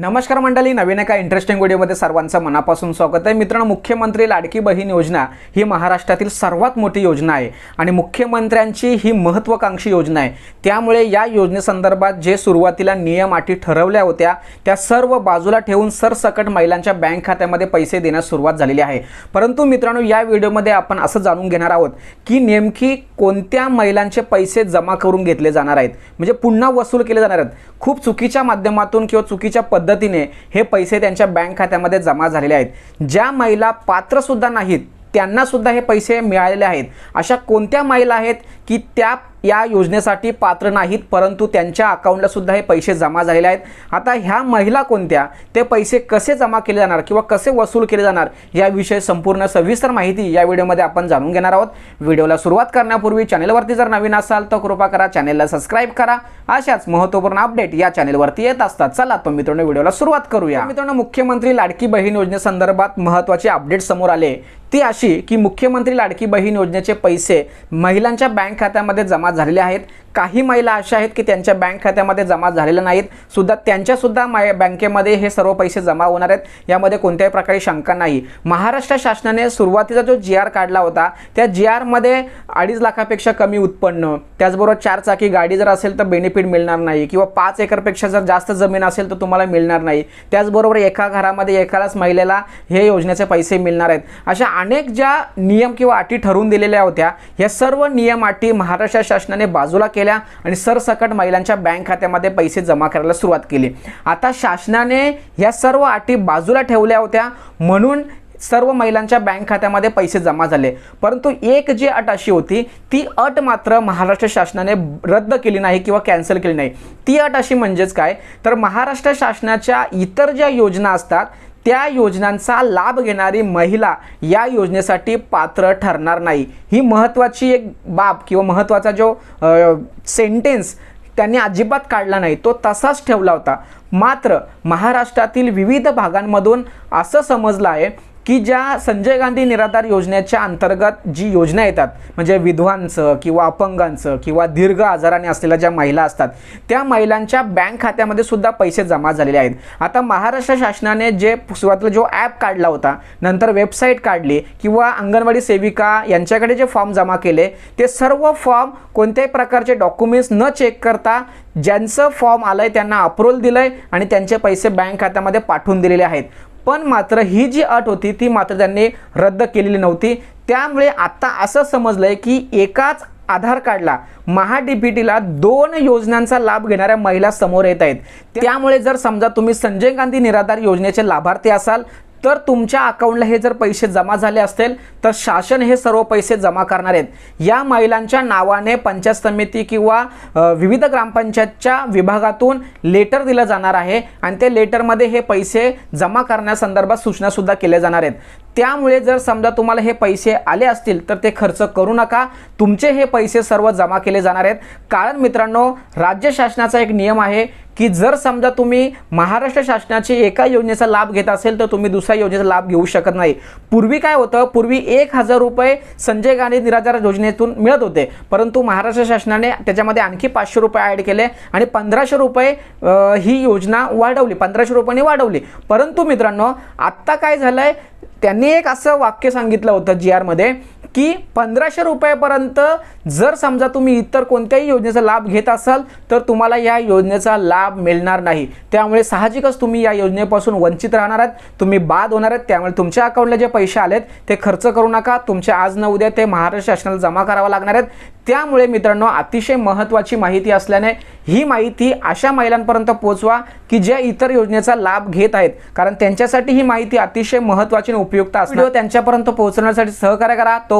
नमस्कार मंडळी नवीन एका इंटरेस्टिंग व्हिडिओमध्ये सर्वांचं मनापासून स्वागत आहे. मित्रांनो मुख्यमंत्री लाडकी बहीण योजना ही महाराष्ट्रातील सर्वात मोठी योजना आहे आणि मुख्यमंत्र्यांची ही महत्त्वाकांक्षी योजना आहे. त्यामुळे या योजनेसंदर्भात जे सुरुवातीला नियम अटी ठरवल्या होत्या त्या सर्व बाजूला ठेवून सरसकट महिलांच्या बँक खात्यामध्ये पैसे देण्यास सुरुवात झालेली आहे. परंतु मित्रांनो या व्हिडिओमध्ये आपण असं जाणून घेणार आहोत की नेमकी कोणत्या महिलांचे पैसे जमा करून घेतले जाणार आहेत? म्हणजे पुन्हा वसूल केले जाणार आहेत. खूप चुकीच्या माध्यमातून किंवा चुकीच्या पद्धतीने हे पैसे त्यांच्या बँक खात्यामध्ये जमा झालेले आहेत. ज्या महिला पात्रसुद्धा नाहीत त्यांनासुद्धा हे पैसे मिळालेले आहेत. अशा कोणत्या महिला आहेत की त्या या योजनेसाठी पात्र नाहीत परंतु त्यांच्या अकाउंटला सुद्धा हे पैसे जमा झालेले आहेत. आता ह्या महिला कोणत्या? ते पैसे कसे जमा केले जाणार किंवा कसे वसूल केले जाणार याविषयी संपूर्ण सविस्तर माहिती या व्हिडिओमध्ये आपण जाणून घेणार आहोत. व्हिडिओला सुरुवात करण्यापूर्वी चॅनलवरती जर नवीन असाल तर कृपा करा चॅनलला सबस्क्राईब करा. अशाच महत्त्वपूर्ण अपडेट या चॅनलवरती येत असतात. चला तर मित्रांनो व्हिडिओला सुरुवात करूया. मित्रांनो मुख्यमंत्री लाडकी बहीण योजनेसंदर्भात महत्त्वाचे अपडेट समोर आले. ती अशी की मुख्यमंत्री लाडकी बहीण योजनेचे पैसे महिलांच्या बँक खात्यामध्ये जमा झालेले आहेत. काही महिला अशा आहेत की त्यांच्या बँक खात्यामध्ये जमा झालेल्या नाहीत. सुद्धा त्यांच्यासुद्धा माय बँकेमध्ये हे सर्व पैसे जमा होणार आहेत. यामध्ये कोणत्याही प्रकारे शंका नाही. महाराष्ट्र शासनाने सुरुवातीचा जो जी आर काढला होता त्या जी आरमध्ये अडीच लाखापेक्षा कमी उत्पन्न त्याचबरोबर चार चाकी गाडी जर असेल तर बेनिफिट मिळणार नाही किंवा पाच एकरपेक्षा जर जास्त जमीन असेल तर तुम्हाला मिळणार नाही. त्याचबरोबर एका घरामध्ये एकालाच महिलेला हे योजनेचे पैसे मिळणार आहेत. अशा अनेक ज्या नियम किंवा अटी ठरवून दिलेल्या होत्या ह्या सर्व नियम अटी महाराष्ट्र शासनाने बाजूला केल्या आणि सरसकट महिलांच्या बँक खात्यामध्ये पैसे जमा करायला सुरुवात केली. आता शासनाने या सर्व अटी बाजूला ठेवल्या होत्या म्हणून सर्व महिलांच्या बँक खात्यामध्ये पैसे जमा झाले. परंतु एक जी अट अशी होती ती अट मात्र महाराष्ट्र शासनाने रद्द केली नाही किंवा कॅन्सल केली नाही. ती अट अशी म्हणजेच काय? तर महाराष्ट्र शासनाच्या इतर ज्या योजना असतात त्या योजनांचा लाभ घेणारी महिला या योजनेसाठी पात्र ठरणार नाही. ही महत्त्वाची एक बाब किंवा महत्त्वाचा जो सेंटेन्स त्यांनी अजिबात काढला नाही. तो तसाच ठेवला होता. मात्र महाराष्ट्रातील विविध भागांमधून असं समजलं आहे की ज्या संजय गांधी निराधार योजनेच्या अंतर्गत जी योजना येतात म्हणजे विधवांचं किंवा अपंगांचं किंवा दीर्घ आजाराने असलेल्या ज्या महिला असतात त्या महिलांच्या बँक खात्यामध्ये सुद्धा पैसे जमा झालेले आहेत. आता महाराष्ट्र शासनाने जे सुरुवातीला जो ॲप काढला होता नंतर वेबसाईट काढली किंवा अंगणवाडी सेविका यांच्याकडे जे फॉर्म जमा केले ते सर्व फॉर्म कोणत्याही प्रकारचे डॉक्युमेंट्स न चेक करता ज्यांचं फॉर्म आलं आहे त्यांना अप्रूव्हल दिलं आहे आणि त्यांचे पैसे बँक खात्यामध्ये पाठवून दिलेले आहेत. पण मात्र ही जी अट होती ती मात्र त्यांनी रद्द केलेली नव्हती. त्यामुळे आत्ता असं समजलं आहे की एकाच आधार कार्डला महाडीपीटीला दोन योजनांचा लाभ घेणाऱ्या महिला समोर येत आहेत. त्यामुळे जर समजा तुम्ही संजय गांधी निराधार योजनेचे लाभार्थी असाल तर तुमच्या अकाउंटला हे जर पैसे जमा झाले असतील तर शासन हे सर्व पैसे जमा करणार आहेत. या महिलांच्या नावाने पंचायत समिती किंवा विविध ग्रामपंचायतच्या विभागातून लेटर दिलं जाणार आहे. आणि त्या लेटरमध्ये हे पैसे जमा करण्यासंदर्भात सूचनासुद्धा केल्या जाणार आहेत. त्यामुळे जर समजा तुम्हाला हे पैसे आले असतील तर ते खर्च करू नका. तुमचे हे पैसे सर्व जमा केले जाणार आहेत. कारण मित्रांनो राज्य शासनाचा एक नियम आहे की जर समजा तुम्ही महाराष्ट्र शासनाची एका योजनेचा लाभ घेत असेल तर तुम्ही दुसऱ्या योजनेचा लाभ घेऊ शकत नाही. पूर्वी काय होतं? पूर्वी एक हजार रुपये संजय गांधी निराधार योजनेतून मिळत होते. परंतु महाराष्ट्र शासनाने त्याच्यामध्ये आणखी पाचशे रुपये ॲड केले आणि पंधराशे रुपये ही योजना वाढवली. पंधराशे रुपयांनी वाढवली. परंतु मित्रांनो आत्ता काय झालं आहे त्यांनी एक असं वाक्य सांगितलं होतं जी आरमध्ये की पंधराशे रुपयापर्यंत जर समजा तुम्ही इतर कोणत्याही योजनेचा लाभ घेत असाल तर तुम्हाला या योजनेचा लाभ मिळणार नाही. त्यामुळे साहजिकच तुम्ही या योजनेपासून वंचित राहणार आहात तुम्ही बाद होणार आहेत त्यामुळे तुमच्या अकाउंटला जे पैसे आलेत ते खर्च करू नका. तुमच्या आज न उद्या ते महाराष्ट्र शासनाला जमा करावं लागणार आहेत. त्यामुळे मित्रांनो अतिशय महत्त्वाची माहिती असल्याने ही माहिती अशा महिलांपर्यंत पोहोचवा की ज्या इतर योजनेचा लाभ घेत आहेत. कारण त्यांच्यासाठी ही माहिती अतिशय महत्त्वाची आणि उपयुक्त असणार. त्यांच्यापर्यंत पोहोचवण्यासाठी सहकार्य करा. तो